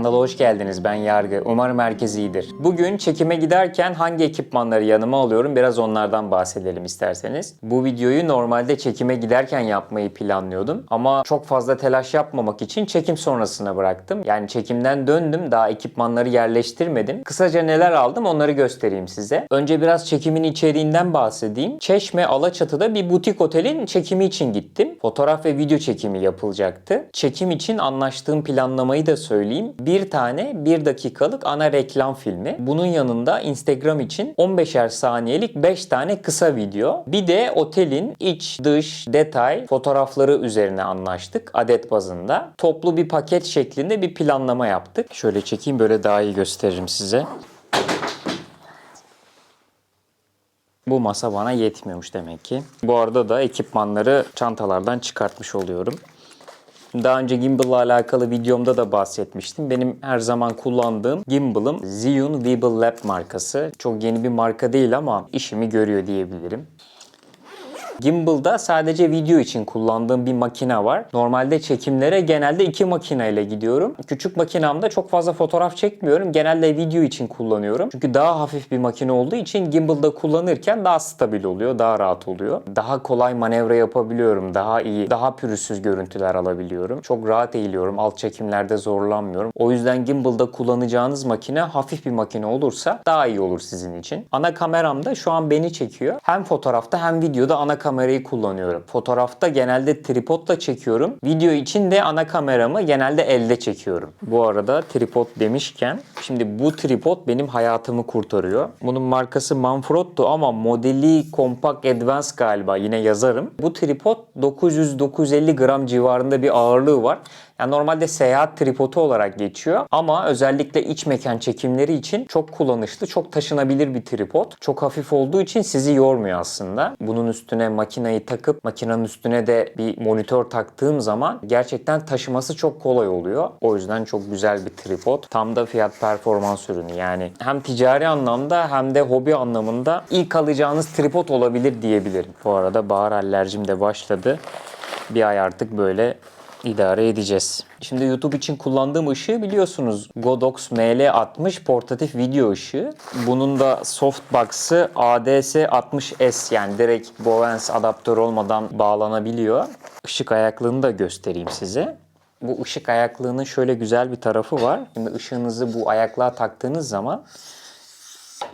Kanala hoş geldiniz. Ben Yargı. Umarım herkes iyidir. Bugün çekime giderken hangi ekipmanları yanıma alıyorum biraz onlardan bahsedelim isterseniz. Bu videoyu normalde çekime giderken yapmayı planlıyordum. Ama çok fazla telaş yapmamak için çekim sonrasına bıraktım. Yani çekimden döndüm daha ekipmanları yerleştirmedim. Kısaca neler aldım onları göstereyim size. Önce biraz çekimin içeriğinden bahsedeyim. Çeşme Alaçatı'da bir butik otelin çekimi için gittim. Fotoğraf ve video çekimi yapılacaktı. Çekim için anlaştığım planlamayı da söyleyeyim. Bir tane 1 dakikalık ana reklam filmi. Bunun yanında Instagram için 15'er saniyelik 5 tane kısa video. Bir de otelin iç, dış, detay fotoğrafları üzerine anlaştık adet bazında. Toplu bir paket şeklinde bir planlama yaptık. Şöyle çekeyim böyle daha iyi gösteririm size. Bu masa bana yetmiyormuş demek ki. Bu arada da ekipmanları çantalardan çıkartmış oluyorum. Daha önce gimbal'la alakalı videomda da bahsetmiştim. Benim her zaman kullandığım gimbal'ım Zhiyun Weeble Lab markası. Çok yeni bir marka değil ama işimi görüyor diyebilirim. Gimbal'da sadece video için kullandığım bir makine var. Normalde çekimlere genelde iki makineyle gidiyorum. Küçük makinamda çok fazla fotoğraf çekmiyorum. Genelde video için kullanıyorum. Çünkü daha hafif bir makine olduğu için gimbal'da kullanırken daha stabil oluyor, daha rahat oluyor. Daha kolay manevra yapabiliyorum, daha iyi, daha pürüzsüz görüntüler alabiliyorum. Çok rahat eğiliyorum, alt çekimlerde zorlanmıyorum. O yüzden gimbal'da kullanacağınız makine hafif bir makine olursa daha iyi olur sizin için. Ana kameram da şu an beni çekiyor. Hem fotoğrafta hem videoda ana kamerayı kullanıyorum. Fotoğrafta genelde tripodla çekiyorum. Video için de ana kameramı genelde elde çekiyorum. Bu arada tripod demişken şimdi bu tripod benim hayatımı kurtarıyor. Bunun markası Manfrotto ama modeli Compact Advance galiba yine yazarım. Bu tripod 900-950 gram civarında bir ağırlığı var. Yani normalde seyahat tripodu olarak geçiyor ama özellikle iç mekan çekimleri için çok kullanışlı, çok taşınabilir bir tripod. Çok hafif olduğu için sizi yormuyor aslında. Bunun üstüne makinayı takıp makinenin üstüne de bir monitör taktığım zaman gerçekten taşıması çok kolay oluyor. O yüzden çok güzel bir tripod. Tam da fiyat performans ürünü yani. Hem ticari anlamda hem de hobi anlamında ilk alacağınız tripod olabilir diyebilirim. Bu arada bahar alerjim de başladı. Bir ay artık böyle idare edeceğiz. Şimdi YouTube için kullandığım ışığı biliyorsunuz. Godox ML60 portatif video ışığı. Bunun da softbox'ı ADS60S yani direkt Bowens adaptör olmadan bağlanabiliyor. Işık ayaklığını da göstereyim size. Bu ışık ayaklığının şöyle güzel bir tarafı var. Şimdi ışığınızı bu ayaklığa taktığınız zaman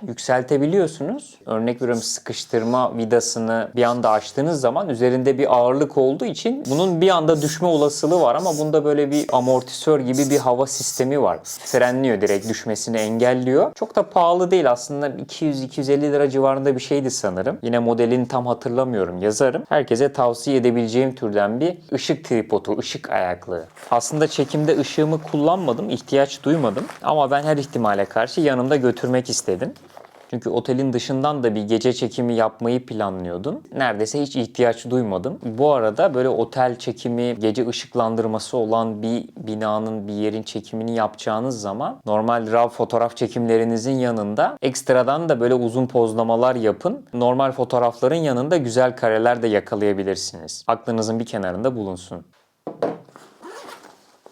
yükseltebiliyorsunuz. Örnek veriyorum sıkıştırma vidasını bir anda açtığınız zaman üzerinde bir ağırlık olduğu için bunun bir anda düşme olasılığı var ama bunda böyle bir amortisör gibi bir hava sistemi var. Frenliyor direkt düşmesini engelliyor. Çok da pahalı değil aslında 200-250 lira civarında bir şeydi sanırım. Yine modelini tam hatırlamıyorum yazarım. Herkese tavsiye edebileceğim türden bir ışık tripodu, ışık ayaklığı. Aslında çekimde ışığımı kullanmadım, ihtiyaç duymadım ama ben her ihtimale karşı yanımda götürmek istedim. Çünkü otelin dışından da bir gece çekimi yapmayı planlıyordum. Neredeyse hiç ihtiyaç duymadım. Bu arada böyle otel çekimi, gece ışıklandırması olan bir binanın, bir yerin çekimini yapacağınız zaman normal RAW fotoğraf çekimlerinizin yanında ekstradan da böyle uzun pozlamalar yapın. Normal fotoğrafların yanında güzel kareler de yakalayabilirsiniz. Aklınızın bir kenarında bulunsun.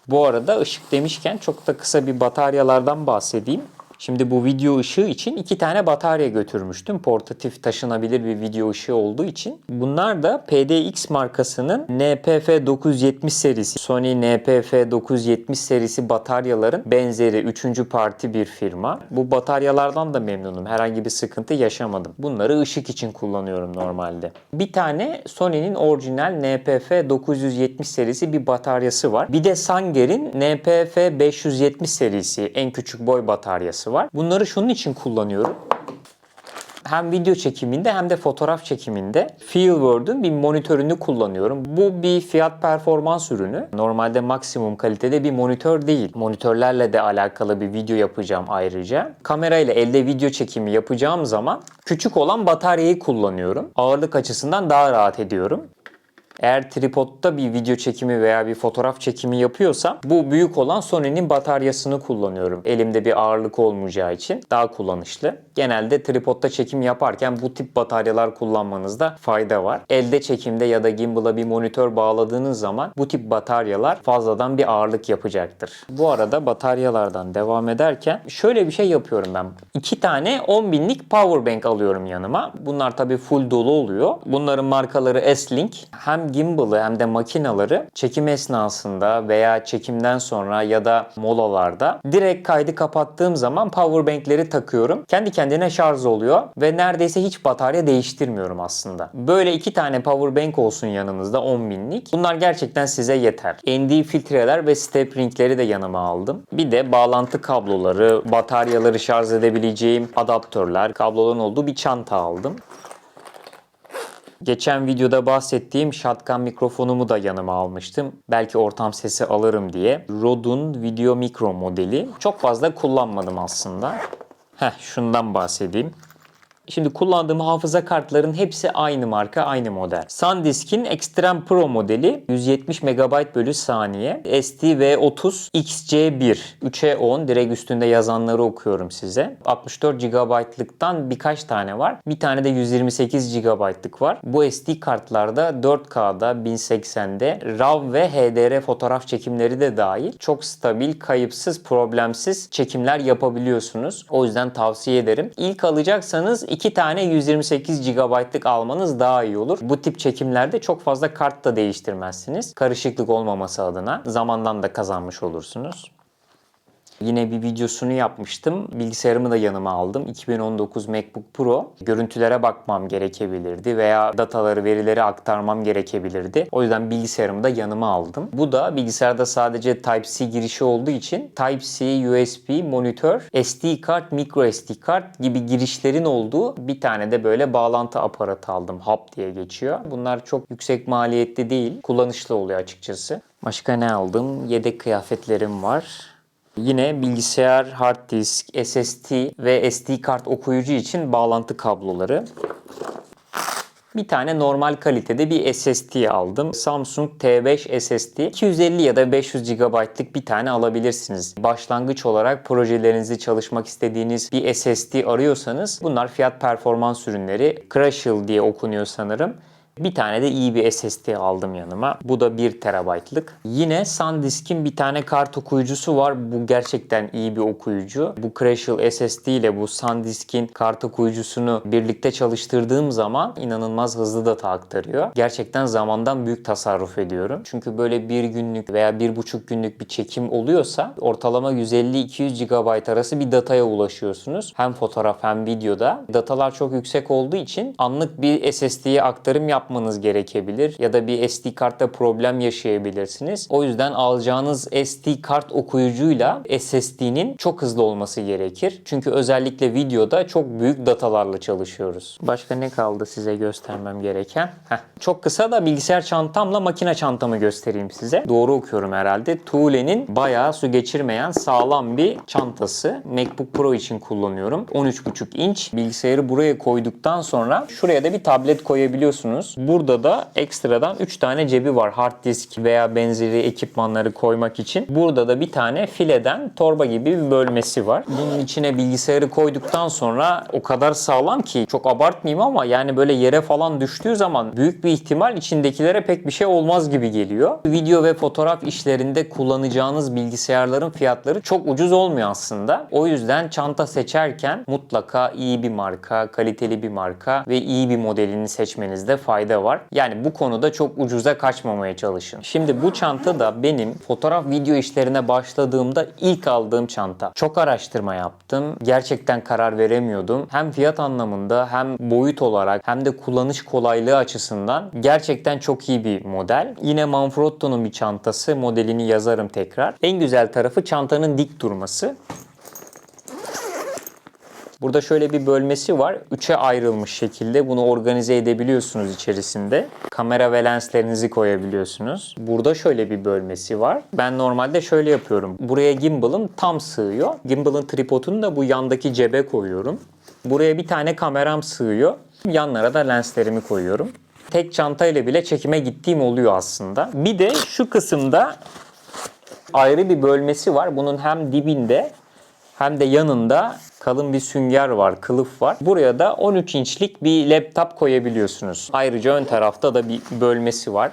Bu arada ışık demişken çok da kısa bir bataryalardan bahsedeyim. Şimdi bu video ışığı için iki tane batarya götürmüştüm. Portatif taşınabilir bir video ışığı olduğu için. Bunlar da PDX markasının NPF 970 serisi. Sony NPF 970 serisi bataryaların benzeri 3. parti bir firma. Bu bataryalardan da memnunum. Herhangi bir sıkıntı yaşamadım. Bunları ışık için kullanıyorum normalde. Bir tane Sony'nin orijinal NPF 970 serisi bir bataryası var. Bir de Sanger'in NPF 570 serisi en küçük boy bataryası var. Bunları şunun için kullanıyorum. Hem video çekiminde hem de fotoğraf çekiminde Feelworld'un bir monitörünü kullanıyorum. Bu bir fiyat performans ürünü. Normalde maksimum kalitede bir monitör değil. Monitörlerle de alakalı bir video yapacağım ayrıca. Kamerayla elde video çekimi yapacağım zaman küçük olan bataryayı kullanıyorum. Ağırlık açısından daha rahat ediyorum. Eğer tripodta bir video çekimi veya bir fotoğraf çekimi yapıyorsam bu büyük olan Sony'nin bataryasını kullanıyorum. Elimde bir ağırlık olmayacağı için daha kullanışlı. Genelde tripodta çekim yaparken bu tip bataryalar kullanmanızda fayda var. Elde çekimde ya da gimbal'a bir monitör bağladığınız zaman bu tip bataryalar fazladan bir ağırlık yapacaktır. Bu arada bataryalardan devam ederken şöyle bir şey yapıyorum ben. İki tane 10 binlik power bank alıyorum yanıma. Bunlar tabii full dolu oluyor. Bunların markaları S-Link. Hem gimbal'ı hem de makinaları çekim esnasında veya çekimden sonra ya da molalarda direkt kaydı kapattığım zaman power bankleri takıyorum. Kendi kendine şarj oluyor ve neredeyse hiç batarya değiştirmiyorum aslında. Böyle iki tane power bank olsun yanınızda 10 binlik. Bunlar gerçekten size yeter. ND filtreler ve step ringleri de yanıma aldım. Bir de bağlantı kabloları, bataryaları şarj edebileceğim adaptörler, kabloların olduğu bir çanta aldım. Geçen videoda bahsettiğim shotgun mikrofonumu da yanıma almıştım. Belki ortam sesi alırım diye. Rode'un Video Micro modeli. Çok fazla kullanmadım aslında. Heh, şundan bahsedeyim. Şimdi kullandığım hafıza kartların hepsi aynı marka, aynı model. SanDisk'in Extreme Pro modeli 170 MB bölü saniye. ST-V30 XC1 3'e 10 direkt üstünde yazanları okuyorum size. 64 GB'lıktan birkaç tane var. Bir tane de 128 GB'lık var. Bu SD kartlarda 4K'da 1080'de RAW ve HDR fotoğraf çekimleri de dahil. Çok stabil, kayıpsız, problemsiz çekimler yapabiliyorsunuz. O yüzden tavsiye ederim. İlk alacaksanız iki tane 128 GB'lık almanız daha iyi olur. Bu tip çekimlerde çok fazla kart da değiştirmezsiniz. Karışıklık olmaması adına zamandan da kazanmış olursunuz. Yine bir videosunu yapmıştım. Bilgisayarımı da yanıma aldım. 2019 MacBook Pro. Görüntülere bakmam gerekebilirdi veya dataları, verileri aktarmam gerekebilirdi. O yüzden bilgisayarımı da yanıma aldım. Bu da bilgisayarda sadece Type-C girişi olduğu için Type-C, USB, monitör, SD kart, micro SD kart gibi girişlerin olduğu bir tane de böyle bağlantı aparatı aldım. Hub diye geçiyor. Bunlar çok yüksek maliyetli değil. Kullanışlı oluyor açıkçası. Başka ne aldım? Yedek kıyafetlerim var. Yine bilgisayar, hard disk, SSD ve SD kart okuyucu için bağlantı kabloları. Bir tane normal kalitede bir SSD aldım. Samsung T5 SSD. 250 ya da 500 GB'lık bir tane alabilirsiniz. Başlangıç olarak projelerinizi çalışmak istediğiniz bir SSD arıyorsanız bunlar fiyat performans ürünleri. Crucial diye okunuyor sanırım. Bir tane de iyi bir SSD aldım yanıma. Bu da 1 TB'lık. Yine SanDisk'in bir tane kart okuyucusu var. Bu gerçekten iyi bir okuyucu. Bu Crucial SSD ile bu SanDisk'in kart okuyucusunu birlikte çalıştırdığım zaman inanılmaz hızlı data aktarıyor. Gerçekten zamandan büyük tasarruf ediyorum. Çünkü böyle bir günlük veya bir buçuk günlük bir çekim oluyorsa ortalama 150-200 GB arası bir dataya ulaşıyorsunuz. Hem fotoğraf hem videoda. Datalar çok yüksek olduğu için anlık bir SSD'ye aktarım yap yapmanız gerekebilir ya da bir SD kartta problem yaşayabilirsiniz. O yüzden alacağınız SD kart okuyucuyla SSD'nin çok hızlı olması gerekir. Çünkü özellikle videoda çok büyük datalarla çalışıyoruz. Başka ne kaldı size göstermem gereken? Heh. Çok kısa da bilgisayar çantamla makine çantamı göstereyim size. Doğru okuyorum herhalde. Thule'nin bayağı su geçirmeyen sağlam bir çantası. MacBook Pro için kullanıyorum. 13.5 inç. Bilgisayarı buraya koyduktan sonra şuraya da bir tablet koyabiliyorsunuz. Burada da ekstradan 3 tane cebi var. Hard disk veya benzeri ekipmanları koymak için. Burada da bir tane fileden torba gibi bir bölmesi var. Bunun içine bilgisayarı koyduktan sonra o kadar sağlam ki çok abartmayayım ama yani böyle yere falan düştüğü zaman büyük bir ihtimal içindekilere pek bir şey olmaz gibi geliyor. Video ve fotoğraf işlerinde kullanacağınız bilgisayarların fiyatları çok ucuz olmuyor aslında. O yüzden çanta seçerken mutlaka iyi bir marka, kaliteli bir marka ve iyi bir modelini seçmenizde fayda var. Yani bu konuda çok ucuza kaçmamaya çalışın. Şimdi bu çanta da benim fotoğraf video işlerine başladığımda ilk aldığım çanta. Çok araştırma yaptım. Gerçekten karar veremiyordum. Hem fiyat anlamında hem boyut olarak hem de kullanış kolaylığı açısından gerçekten çok iyi bir model. Yine Manfrotto'nun bir çantası. Modelini yazarım tekrar. En güzel tarafı çantanın dik durması. Burada şöyle bir bölmesi var. Üçe ayrılmış şekilde bunu organize edebiliyorsunuz içerisinde. Kamera ve lenslerinizi koyabiliyorsunuz. Burada şöyle bir bölmesi var. Ben normalde şöyle yapıyorum. Buraya gimbal'ım tam sığıyor. Gimbal'ın tripodunu da bu yandaki cebe koyuyorum. Buraya bir tane kameram sığıyor. Yanlara da lenslerimi koyuyorum. Tek çantayla bile çekime gittiğim oluyor aslında. Bir de şu kısımda ayrı bir bölmesi var. Bunun hem dibinde hem de yanında kalın bir sünger var, kılıf var. Buraya da 13 inçlik bir laptop koyabiliyorsunuz. Ayrıca ön tarafta da bir bölmesi var.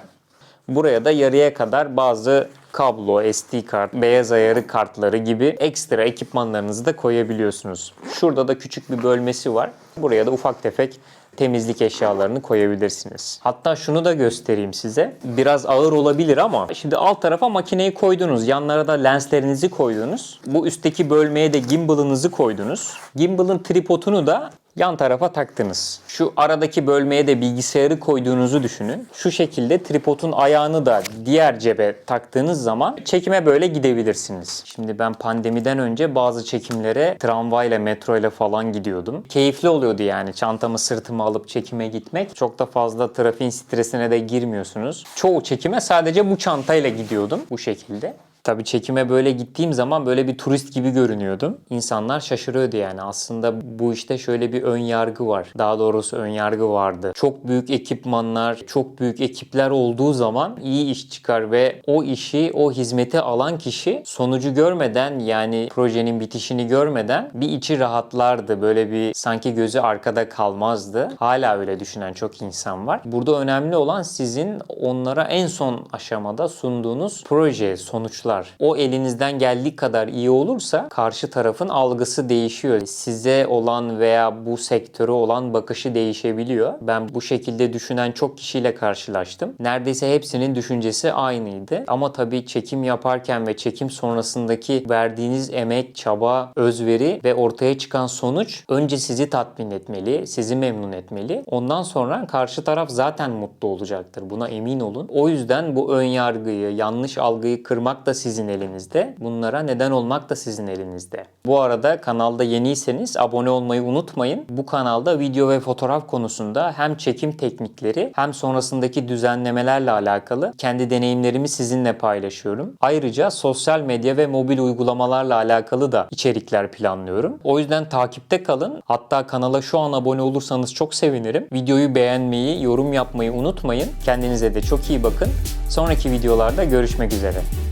Buraya da yarıya kadar bazı kablo, SD kart, beyaz ayarı kartları gibi ekstra ekipmanlarınızı da koyabiliyorsunuz. Şurada da küçük bir bölmesi var. Buraya da ufak tefek temizlik eşyalarını koyabilirsiniz. Hatta şunu da göstereyim size. Biraz ağır olabilir ama şimdi alt tarafa makineyi koydunuz. Yanlara da lenslerinizi koydunuz. Bu üstteki bölmeye de gimbal'ınızı koydunuz. Gimbal'ın tripodunu da yan tarafa taktınız. Şu aradaki bölmeye de bilgisayarı koyduğunuzu düşünün. Şu şekilde tripodun ayağını da diğer cebe taktığınız zaman çekime böyle gidebilirsiniz. Şimdi ben pandemiden önce bazı çekimlere tramvayla, metroyla falan gidiyordum. Keyifli oluyordu yani çantamı sırtıma alıp çekime gitmek. Çok da fazla trafiğin stresine de girmiyorsunuz. Çoğu çekime sadece bu çantayla gidiyordum bu şekilde. Tabii çekime böyle gittiğim zaman böyle bir turist gibi görünüyordum. İnsanlar şaşırıyordu yani. Aslında bu işte şöyle bir ön yargı var. Daha doğrusu ön yargı vardı. Çok büyük ekipmanlar, çok büyük ekipler olduğu zaman iyi iş çıkar ve o işi, o hizmeti alan kişi sonucu görmeden yani projenin bitişini görmeden bir içi rahatlardı. Böyle bir sanki gözü arkada kalmazdı. Hala öyle düşünen çok insan var. Burada önemli olan sizin onlara en son aşamada sunduğunuz proje, sonuçlar. O elinizden geldiği kadar iyi olursa karşı tarafın algısı değişiyor. Size olan veya bu sektöre olan bakışı değişebiliyor. Ben bu şekilde düşünen çok kişiyle karşılaştım. Neredeyse hepsinin düşüncesi aynıydı. Ama tabii çekim yaparken ve çekim sonrasındaki verdiğiniz emek, çaba, özveri ve ortaya çıkan sonuç önce sizi tatmin etmeli, sizi memnun etmeli. Ondan sonra karşı taraf zaten mutlu olacaktır. Buna emin olun. O yüzden bu ön yargıyı, yanlış algıyı kırmak da sizin elinizde. Bunlara neden olmak da sizin elinizde. Bu arada kanalda yeniyseniz abone olmayı unutmayın. Bu kanalda video ve fotoğraf konusunda hem çekim teknikleri hem sonrasındaki düzenlemelerle alakalı kendi deneyimlerimi sizinle paylaşıyorum. Ayrıca sosyal medya ve mobil uygulamalarla alakalı da içerikler planlıyorum. O yüzden takipte kalın. Hatta kanala şu an abone olursanız çok sevinirim. Videoyu beğenmeyi, yorum yapmayı unutmayın. Kendinize de çok iyi bakın. Sonraki videolarda görüşmek üzere.